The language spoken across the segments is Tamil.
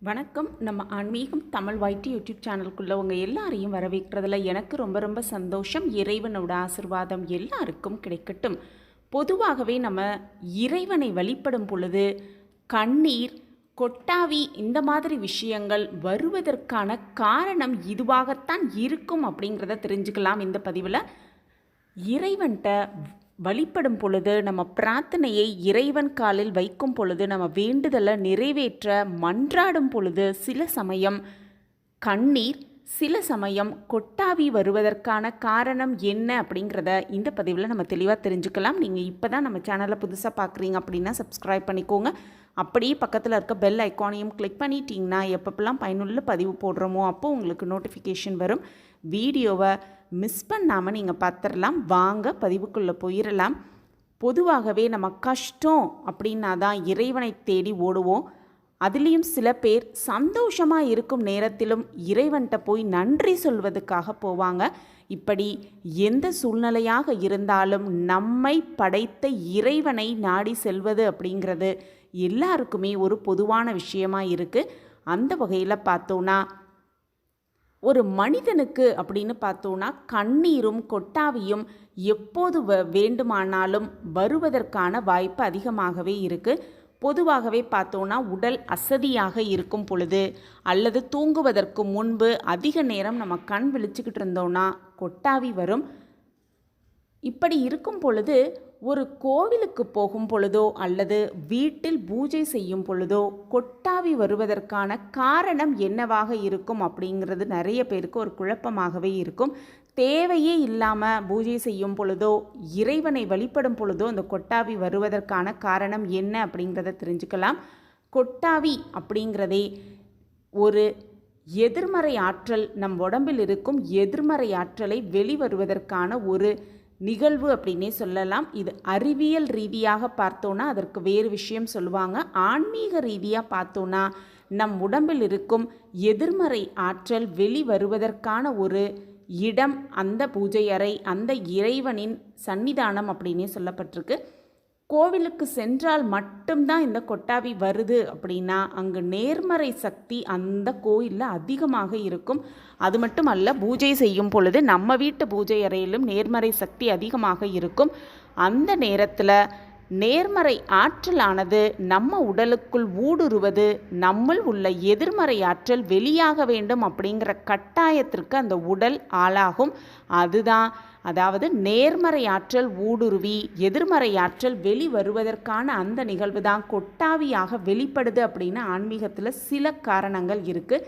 வணக்கம். நம்ம ஆன்மீகம் தமிழ் வாய்ட்டு யூடியூப் சேனலுக்குள்ளே உங்கள் எல்லாரையும் வரவேற்கிறதுல எனக்கு ரொம்ப ரொம்ப சந்தோஷம். இறைவனோட ஆசிர்வாதம் எல்லாருக்கும் கிடைக்கட்டும். பொதுவாகவே நம்ம இறைவனை வழிபடும் பொழுது கண்ணீர் கொட்டாவி இந்த மாதிரி விஷயங்கள் வருவதற்கான காரணம் இதுவாகத்தான் இருக்கும் அப்படிங்கிறத தெரிஞ்சுக்கலாம் இந்த பதிவில். இறைவன்கிட்ட வழிபடும் பொழுது நம்ம பிரார்த்தனையை இறைவன் காலில் வைக்கும் பொழுது நம்ம வேண்டுதலை நிறைவேற்ற மன்றாடும் பொழுது சில சமயம் கண்ணீர் சில சமயம் கொட்டாவி வருவதற்கான காரணம் என்ன அப்படிங்கிறத இந்த பதிவில் நம்ம தெளிவாக தெரிஞ்சுக்கலாம். நீங்கள் இப்போ தான் நம்ம சேனலை புதுசாக பார்க்குறீங்க அப்படின்னா சப்ஸ்கிரைப் பண்ணிக்கோங்க. அப்படியே பக்கத்தில் இருக்க பெல் ஐக்கானையும் கிளிக் பண்ணிட்டீங்கன்னா எப்பப்பெல்லாம் பயனுள்ள பதிவு போடுறோமோ அப்போ உங்களுக்கு நோட்டிஃபிகேஷன் வரும். வீடியோவை மிஸ் பண்ணாமல் நீங்கள் பார்த்துடலாம். வாங்க பதிவுக்குள்ளே போயிடலாம். பொதுவாகவே நம்ம கஷ்டம் அப்படின்னா தான் இறைவனை தேடி ஓடுவோம். அதுலேயும் சில பேர் சந்தோஷமாக இருக்கும் நேரத்திலும் இறைவன்கிட்ட போய் நன்றி சொல்வதுக்காக போவாங்க. இப்படி எந்த சூழ்நிலையாக இருந்தாலும் நம்மை படைத்த இறைவனை நாடி செல்வது அப்படிங்கிறது எல்லாருக்குமே ஒரு பொதுவான விஷயமா இருக்குது அந்த வகையில் பார்த்தோன்னா ஒரு மனிதனுக்கு அப்படின்னு பார்த்தோன்னா கண்ணீரும் கொட்டாவியும் எப்போது வ வேண்டுமானாலும் வருவதற்கான வாய்ப்பு அதிகமாகவே இருக்குது பொதுவாகவே பார்த்தோன்னா உடல் அசதியாக இருக்கும் பொழுது அல்லது தூங்குவதற்கு முன்பு அதிக நேரம் நம்ம கண் விழிச்சுக்கிட்டு இருந்தோன்னா கொட்டாவி வரும். இப்படி இருக்கும் பொழுது ஒரு கோவிலுக்கு போகும் பொழுதோ அல்லது வீட்டில் பூஜை செய்யும் பொழுதோ கொட்டாவி வருவதற்கான காரணம் என்னவாக இருக்கும் அப்படிங்கிறது நிறைய பேருக்கு ஒரு குழப்பமாகவே இருக்கும். தேவையே இல்லாமல் பூஜை செய்யும் பொழுதோ இறைவனை வழிபடும் பொழுதோ அந்த கொட்டாவி வருவதற்கான காரணம் என்ன அப்படிங்கிறத தெரிஞ்சுக்கலாம். கொட்டாவி அப்படிங்கிறதே ஒரு எதிர்மறை ஆற்றல் நம் உடம்பில் இருக்கும் எதிர்மறை ஆற்றலை வெளிவருவதற்கான ஒரு நிகழ்வு அப்படின்னே சொல்லலாம். இது அறிவியல் ரீதியாக பார்த்தோன்னா அதற்கு வேறு விஷயம் சொல்லுவாங்க. ஆன்மீக ரீதியாக பார்த்தோன்னா நம் உடம்பில் இருக்கும் எதிர்மறை ஆற்றல் வெளிவருவதற்கான ஒரு இடம் அந்த பூஜை அறை அந்த இறைவனின் சன்னிதானம் அப்படின்னே சொல்லப்பட்டிருக்கு. கோவிலுக்கு சென்றால் மட்டும்தான் இந்த கொட்டாவி வருது அப்படின்னா அங்கு நேர்மறை சக்தி அந்த கோயிலில் அதிகமாக இருக்கும். அது மட்டும் அல்ல பூஜை செய்யும் பொழுது நம்ம வீட்டு பூஜை அறையிலும் நேர்மறை சக்தி அதிகமாக இருக்கும். அந்த நேரத்தில் நேர்மறை ஆற்றலானது நம்ம உடலுக்குள் ஊடுருவது நம்மள் உள்ள எதிர்மறை ஆற்றல் வெளியாக வேண்டும் அப்படிங்கிற கட்டாயத்திற்கு அந்த உடல் ஆளாகும். அதுதான் அதாவது நேர்மறை ஆற்றல் ஊடுருவி எதிர்மறை ஆற்றல் வெளி வருவதற்கான அந்த நிகழ்வு தான் கொட்டாவியாக வெளிப்படுது அப்படின்னு ஆன்மீகத்தில் சில காரணங்கள் இருக்குது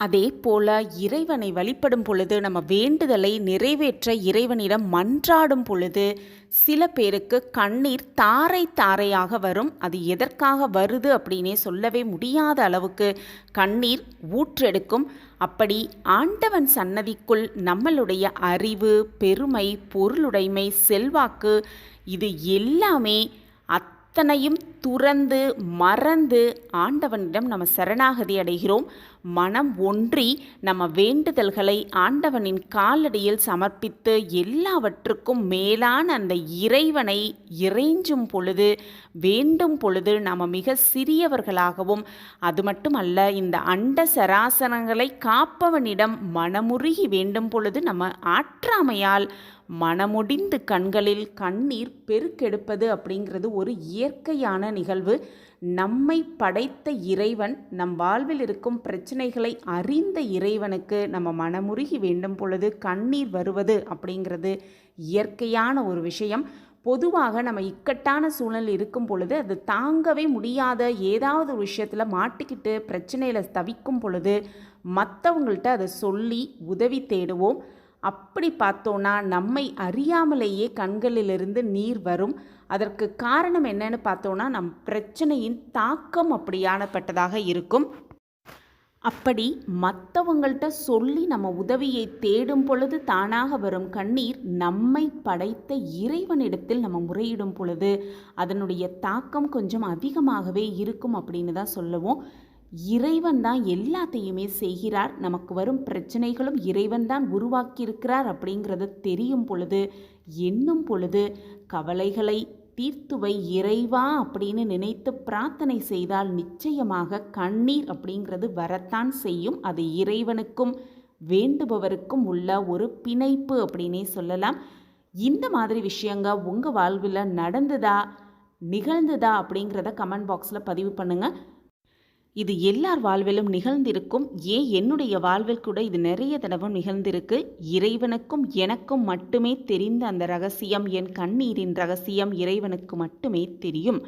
அதே போல இறைவனை வழிபடும் பொழுது நம்ம வேண்டுதலை நிறைவேற்ற இறைவனிடம் மன்றாடும் பொழுது சில பேருக்கு கண்ணீர் தாரை தாரையாக வரும். அது எதற்காக வருது அப்படின்னே சொல்லவே முடியாத அளவுக்கு கண்ணீர் ஊற்றெடுக்கும். அப்படி ஆண்டவன் சன்னதிக்குள் நம்மளுடைய அறிவு பெருமை பொருளுடைமை செல்வாக்கு இது எல்லாமே அத்தனையும் துறந்து மறந்து ஆண்டவனிடம் நம்ம சரணாகதி அடைகிறோம். மனம் ஒன்றி நம்ம வேண்டுதல்களை ஆண்டவனின் காலடியில் சமர்ப்பித்து எல்லாவற்றுக்கும் மேலான அந்த இறைவனை இறைஞ்சும் பொழுது வேண்டும் பொழுது நாம் மிக சிறியவர்களாகவும் அது மட்டுமல்ல இந்த அண்ட சராசனங்களை காப்பவனிடம் மனமுருகி வேண்டும் பொழுது நம்ம ஆற்றாமையால் மனமுடிந்து கண்களில் கண்ணீர் பெருக்கெடுப்பது அப்படிங்கிறது ஒரு இயற்கையான நிகழ்வு. நம்மை படைத்த இறைவன் நம் வாழ்வில் இருக்கும் பிரச்சனைகளை அறிந்த இறைவனுக்கு நம்ம மனமுருகி வேண்டும் பொழுது கண்ணீர் வருவது அப்படிங்கிறது இயற்கையான ஒரு விஷயம். பொதுவாக நம்ம இக்கட்டான சூழ்நிலை இருக்கும் பொழுது அது தாங்கவே முடியாத ஏதாவது ஒரு விஷயத்தில் மாட்டிக்கிட்டு பிரச்சனையில் தவிக்கும் பொழுது மற்றவங்கள்ட்ட அதை சொல்லி உதவி தேடுவோம். அப்படி பார்த்தோன்னா நம்மை அறியாமலேயே கண்களிலிருந்து நீர் வரும். அதற்கு காரணம் என்னன்னு பார்த்தோன்னா நம் பிரச்சனையின் தாக்கம் அப்படியானப்பட்டதாக இருக்கும். அப்படி மற்றவங்கள்ட்ட சொல்லி நம்ம உதவியை தேடும் பொழுது தானாக வரும் கண்ணீர் நம்மை படைத்த இறைவனிடத்தில் நம்ம முறையிடும் பொழுது அதனுடைய தாக்கம் கொஞ்சம் அதிகமாகவே இருக்கும் அப்படின்னு தான் சொல்லுவோம். இறைவன் தான் எல்லாத்தையுமே செய்கிறார். நமக்கு வரும் பிரச்சனைகளும் இறைவன் தான் உருவாக்கியிருக்கிறார் அப்படிங்கிறது தெரியும் பொழுது எண்ணும் பொழுது கவலைகளை தீர்த்துவை இறைவா அப்படின்னு நினைத்து பிரார்த்தனை செய்தால் நிச்சயமாக கண்ணீர் அப்படிங்கிறது வரத்தான் செய்யும். அது இறைவனுக்கும் வேண்டுபவருக்கும் உள்ள ஒரு பிணைப்பு அப்படின்னே சொல்லலாம். இந்த மாதிரி விஷயங்க உங்கள் வாழ்வில் நடந்துதா நிகழ்ந்துதா அப்படிங்கிறத கமெண்ட் பாக்ஸில் பதிவு பண்ணுங்கள் இது எல்லார் வாழ்விலும் நிகழ்ந்திருக்கும் ஏன் என்னுடைய வாழ்வில் கூட இது நிறைய தடவை நிகழ்ந்திருக்கு? இறைவனுக்கும் எனக்கும் மட்டுமே தெரிந்த அந்த ரகசியம் என் கண்ணீரின் ரகசியம் இறைவனுக்கு மட்டுமே தெரியும்.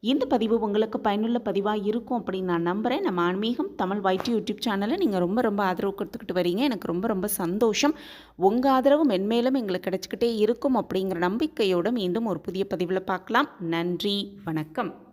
இந்த பதிவு உங்களுக்கு பயனுள்ள பதிவாக இருக்கும் அப்படின்னு நான் நம்புகிறேன் நம்ம ஆன்மீகம் தமிழ் வைட்டி யூடியூப் சேனலை நீங்கள் ரொம்ப ரொம்ப ஆதரவு கொடுத்துக்கிட்டு வரீங்க. எனக்கு ரொம்ப ரொம்ப சந்தோஷம். உங்கள் ஆதரவு மென்மேலும் எங்களுக்கு கிடச்சிக்கிட்டே இருக்கும் அப்படிங்கிற நம்பிக்கையோடு மீண்டும் ஒரு புதிய பதிவில் பார்க்கலாம். நன்றி வணக்கம்.